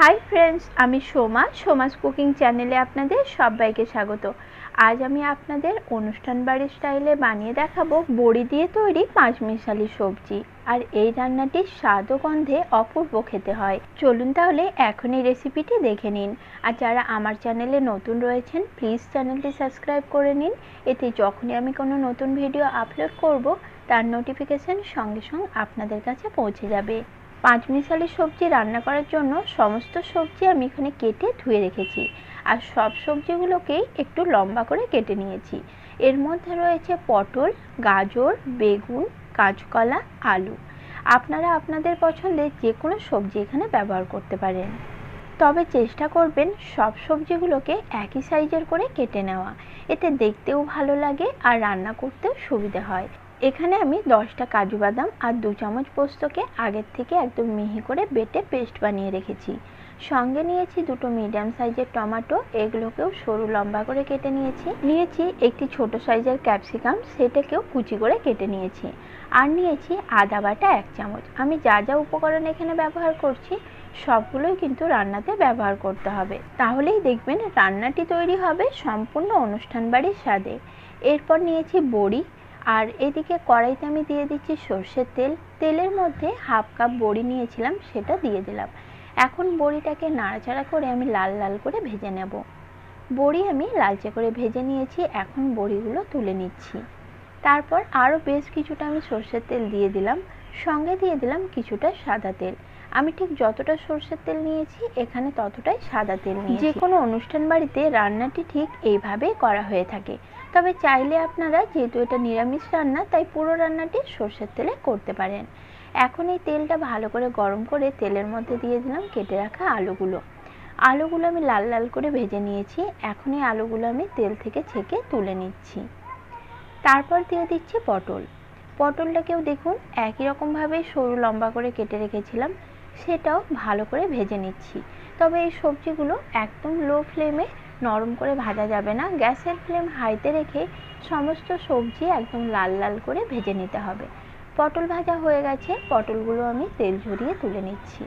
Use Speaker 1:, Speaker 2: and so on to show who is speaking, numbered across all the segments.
Speaker 1: Hi friends আমি Soma, Soma's cooking চ্যানেলে আপনাদের সবাইকে স্বাগত। আজ আমি আপনাদের অনুষ্ঠান বাড়ির স্টাইলে বানিয়ে দেখাবো বড়ি দিয়ে তৈরি পাঁচমিশালি সবজি। আর এই রান্নাটির স্বাদ ও গন্ধে অপূর্ব খেতে হয়। চলুন তাহলে এখন এই রেসিপিটি দেখে নিন। আর যারা আমার চ্যানেলে নতুন রয়েছেন প্লিজ চ্যানেলটি সাবস্ক্রাইব করে নিন। এতে যখনই আমি কোনো নতুন ভিডিও আপলোড করব, তার নোটিফিকেশন সঙ্গে সঙ্গে আপনাদের কাছে পৌঁছে যাবে। পাঁচমিশালি সবজি রান্না করার জন্য সমস্ত সবজি আমি এখানে কেটে ধুয়ে রেখেছি। আর সব সবজিগুলোকেই একটু লম্বা করে কেটে নিয়েছি। এর মধ্যে রয়েছে পটল, গাজর, বেগুন, কাঁচকলা, আলু। আপনারা আপনাদের পছন্দের যে কোনো সবজি এখানে ব্যবহার করতে পারেন। তবে চেষ্টা করবেন সব সবজিগুলোকে একই সাইজের করে কেটে নেওয়া। এতে দেখতেও ভালো লাগে আর রান্না করতেও সুবিধে হয়। এখানে আমি দশটা কাজু বাদাম আর দু চামচ পোস্তকে আগের থেকে একদম মিহি করে বেটে পেস্ট বানিয়ে রেখেছি। সঙ্গে নিয়েছি দুটো মিডিয়াম সাইজের টমেটো, এগুলোকেও সরু লম্বা করে কেটে নিয়েছি। নিয়েছি একটি ছোট সাইজের ক্যাপসিকাম, সেটাকেও কুচি করে কেটে নিয়েছি। আর নিয়েছি আদা বাটা এক চামচ। আমি যা যা উপকরণ এখানে ব্যবহার করছি, সবগুলোই কিন্তু রান্নাতে ব্যবহার করতে হবে। তাহলেই দেখবেন রান্নাটি তৈরি হবে সম্পূর্ণ অনুষ্ঠান বাড়ির স্বাদে। এরপর নিয়েছি বড়ি আর এদিকে কড়াইতে আমি দিয়ে দিচ্ছি সর্ষের তেল। তেলের মধ্যে হাফ কাপ বড়ি নিয়েছিলাম, সেটা দিয়ে দিলাম। এখন বড়িটাকে নাড়াচাড়া করে আমি লাল লাল করে ভেজে নেব। বড়ি আমি লালচে করে ভেজে নিয়েছি, এখন বড়িগুলো তুলে নিচ্ছি। তারপর আরও বেশ কিছুটা আমি সর্ষের তেল দিয়ে দিলাম। সঙ্গে দিয়ে দিলাম কিছুটা সাদা তেল। আমি ঠিক যতটা সর্ষের তেল নিয়েছি, এখানে ততটাই সাদা তেল নিয়েছি। যে কোনো অনুষ্ঠান বাড়িতে রান্নাটি ঠিক এইভাবেই করা হয়ে থাকে। তবে চাইলে আপনারা, যেহেতু এটা নিরামিষ রান্না, তাই পুরো রান্নাটি সর্ষের তেলে করতে পারেন। এখন এই তেলটা ভালো করে গরম করে তেলের মধ্যে দিয়ে দিলাম কেটে রাখা আলুগুলো। আলুগুলো আমি লাল লাল করে ভেজে নিয়েছি। এখন এই আলুগুলো আমি তেল থেকে ছেঁকে তুলে নিচ্ছি। তারপর দিয়ে দিচ্ছি পটল। পটলটাকেও দেখুন, একই রকমভাবে সরু লম্বা করে কেটে রেখেছিলাম। সেটাও ভালো করে ভেজে নিচ্ছি। তবে এই সবজিগুলো একদম লো ফ্লেমে নরম করে ভাজা যাবে না। গ্যাসের ফ্লেম হাইতে রেখে সমস্ত সবজি একদম লাল লাল করে ভেজে নিতে হবে। পটল ভাজা হয়ে গেছে। পটলগুলো আমি তেল ঝরিয়ে তুলে নিচ্ছি।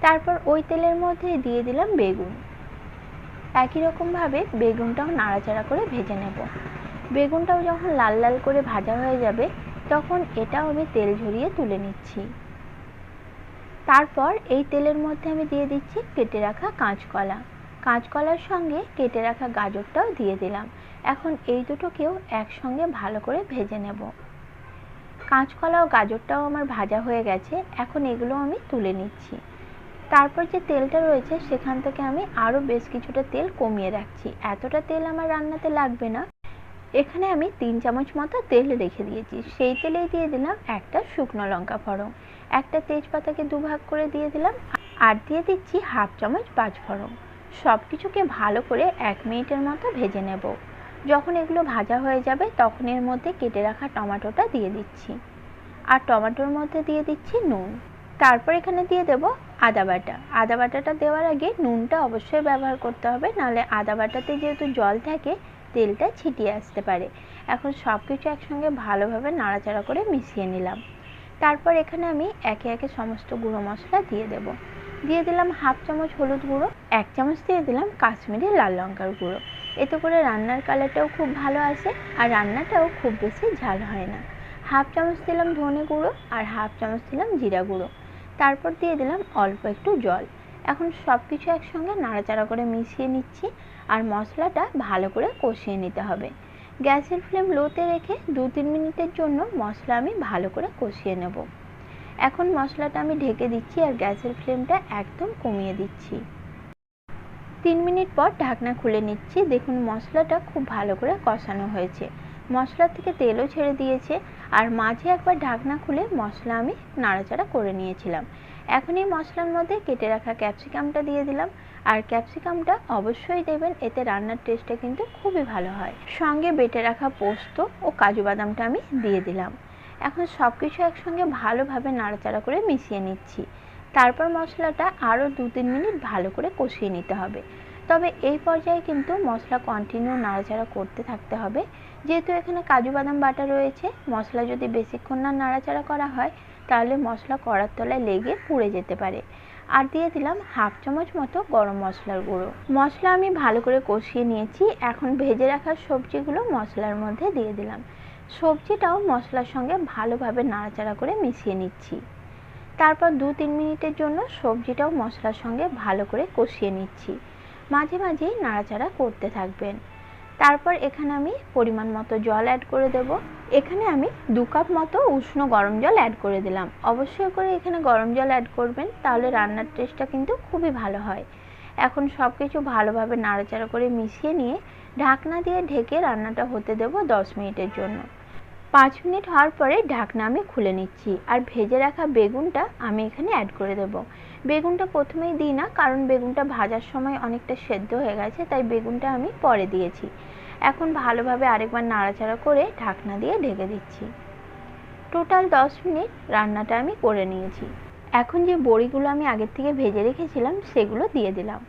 Speaker 1: তারপর ওই তেলের মধ্যে দিয়ে দিলাম বেগুন। একই রকমভাবে বেগুনটাও নাড়াচাড়া করে ভেজে নেব। বেগুনটাও যখন লাল লাল করে ভাজা হয়ে যাবে, তখন এটাও আমি তেল ঝরিয়ে তুলে নিচ্ছি। তারপর এই তেলের মধ্যে আমি দিয়ে দিচ্ছি কেটে রাখা কাঁচকলা। কাঁচকলার সঙ্গে কেটে রাখা গাজরটাও দিয়ে দিলাম। এখন এই দুটোকেও একসঙ্গে ভালো করে ভেজে নেব। কাঁচকলা ও গাজরটাও আমার ভাজা হয়ে গেছে, এখন এগুলো আমি তুলে নিচ্ছি। তারপর যে তেলটা রয়েছে, সেখান থেকে আমি আরও বেশ কিছুটা তেল কমিয়ে রাখছি। এতটা তেল আমার রান্নাতে লাগবে না। এখানে আমি তিন চামচ মতো তেল রেখে দিয়েছি। সেই তেলেই দিয়ে দিলাম একটা শুকনো লঙ্কা ফোড়ন। একটা তেজপাতাকে দুভাগ করে দিয়ে দিলাম। আর দিয়ে দিচ্ছি হাফ চামচ পাঁচ ফোড়ন সব কিছুকে ভালো করে এক মিনিটের মতো ভেজে নেব। যখন এগুলো ভাজা হয়ে যাবে, তখন এর মধ্যে কেটে রাখা টমেটোটা দিয়ে দিচ্ছি। আর টমেটোর মধ্যে দিয়ে দিচ্ছি নুন। তারপর এখানে দিয়ে দেব আদা বাটা। আদা বাটাটা দেওয়ার আগে নুনটা অবশ্যই ব্যবহার করতে হবে, নাহলে আদা বাটাতে যেহেতু জল থাকে, তেলটা ছিটিয়ে আসতে পারে। এখন সব কিছু একসঙ্গে ভালোভাবে নাড়াচাড়া করে মিশিয়ে নিলাম। তারপর এখানে আমি একে একে সমস্ত গুঁড়ো মশলা দিয়ে দেব। দিয়ে দিলাম হাফ চামচ হলুদ গুঁড়ো, এক চামচ দিয়ে দিলাম কাশ্মীরি লাল লঙ্কার গুঁড়ো। এতে করে রান্নার কালারটাও খুব ভালো আসে আর রান্নাটাও খুব বেশি ঝাল হয় না। হাফ চামচ দিলাম ধনে গুঁড়ো আর হাফ চামচ দিলাম জিরা গুঁড়ো। তারপর দিয়ে দিলাম অল্প একটু জল। এখন সব কিছু একসঙ্গে নাড়াচাড়া করে মিশিয়ে নিচ্ছি আর মশলাটা ভালো করে কষিয়ে নিতে হবে। গ্যাসের ফ্লেম লোতে রেখে দু তিন মিনিটের জন্য মশলা আমি ভালো করে কষিয়ে নেব। এখন মশলাটা আমি ঢেকে দিচ্ছি আর গ্যাসের ফ্লেমটা একদম কমিয়ে দিচ্ছি। তিন মিনিট পর ঢাকনা খুলে নিচ্ছি। দেখুন, মশলাটা খুব ভালো করে কষানো হয়েছে। মশলা থেকে তেলও ছেড়ে দিয়েছে আর মাঝে একবার ঢাকনা খুলে মশলা আমি নাড়াচাড়া করে নিয়েছিলাম। এখন এই মশলার মধ্যে কেটে রাখা ক্যাপসিকামটা দিয়ে দিলাম। আর ক্যাপসিকামটা অবশ্যই দেবেন, এতে রান্নার টেস্টটা কিন্তু খুবই ভালো হয়। সঙ্গে বেটে রাখা পোস্ত ও কাজু বাদামটা আমি দিয়ে দিলাম। এখন সব কিছু একসঙ্গে ভালোভাবে নাড়াচাড়া করে মিশিয়ে নিচ্ছি। তারপর মশলাটা আরও দু তিন মিনিট ভালো করে কষিয়ে নিতে হবে। তবে এই পর্যায়ে কিন্তু মশলা কন্টিনিউ নাড়াচাড়া করতে থাকতে হবে। যেহেতু এখানে কাজু বাদাম বাটা রয়েছে, মশলা যদি বেশিক্ষণ না নাড়াচাড়া করা হয়, তাহলে মশলা কড়ার তলায় লেগে পুড়ে যেতে পারে। আর দিয়ে দিলাম হাফ চামচ মতো গরম মশলার গুঁড়ো। মশলা আমি ভালো করে কষিয়ে নিয়েছি। এখন ভেজে রাখা সবজিগুলো মশলার মধ্যে দিয়ে দিলাম। সবজিটাও মশলার সঙ্গে ভালোভাবে নাড়াচাড়া করে মিশিয়ে নিচ্ছি। তারপর দু তিন মিনিটের জন্য সবজিটাও মশলার সঙ্গে ভালো করে কষিয়ে নিচ্ছি। মাঝে মাঝেই নাড়াচাড়া করতে থাকবেন। তারপর এখানে আমি পরিমাণ মতো জল অ্যাড করে দেব। এখানে আমি দু কাপ মতো উষ্ণ গরম জল অ্যাড করে দিলাম। অবশ্যই করে এখানে গরম জল অ্যাড করবেন, তাহলে রান্নার টেস্টটা কিন্তু খুবই ভালো হয়। এখন সব কিছু ভালোভাবে নাড়াচাড়া করে মিশিয়ে নিয়ে ঢাকনা দিয়ে ঢেকে রান্নাটা হতে দেব দশ মিনিটের জন্য। পাঁচ মিনিট হওয়ার পরে ঢাকনা আমি খুলে নিচ্ছি আর ভেজে রাখা বেগুনটা আমি এখানে অ্যাড করে দেব। বেগুনটা প্রথমেই দিই না, কারণ বেগুনটা ভাজার সময় অনেকটা সেদ্ধ হয়ে গেছে, তাই বেগুনটা আমি পরে দিয়েছি। এখন ভালোভাবে আরেকবার নাড়াচাড়া করে ঢাকনা দিয়ে ঢেকে দিচ্ছি। টোটাল দশ মিনিট রান্নাটা আমি করে নিয়েছি। এখন যে বড়িগুলো আমি আগের থেকে ভেজে রেখেছিলাম, সেগুলো দিয়ে দিলাম।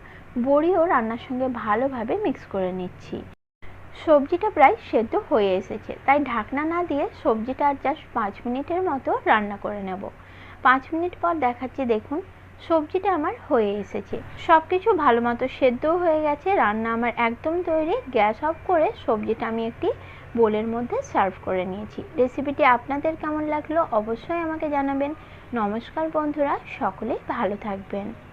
Speaker 1: বড়িও রান্নার সঙ্গে ভালোভাবে মিক্স করে নিচ্ছি। সবজিটা প্রায় সেদ্ধ হয়ে এসেছে। তাই ঢাকনা না দিয়ে সবজিটা আর জাস্ট পাঁচ মিনিটের মতো রান্না করে নেব। পাঁচ মিনিট পর দেখাচ্ছি, দেখুন, সবজিটা আমার হয়ে এসেছে। সব কিছু ভালো মতো সেদ্ধও হয়ে গেছে। রান্না আমার একদম তৈরি। গ্যাস অফ করে সবজিটা আমি একটি বোলের মধ্যে সার্ভ করে নিয়েছি। রেসিপিটি আপনাদের কেমন লাগল অবশ্যই আমাকে জানাবেন। নমস্কার বন্ধুরা, সকলেই ভালো থাকবেন।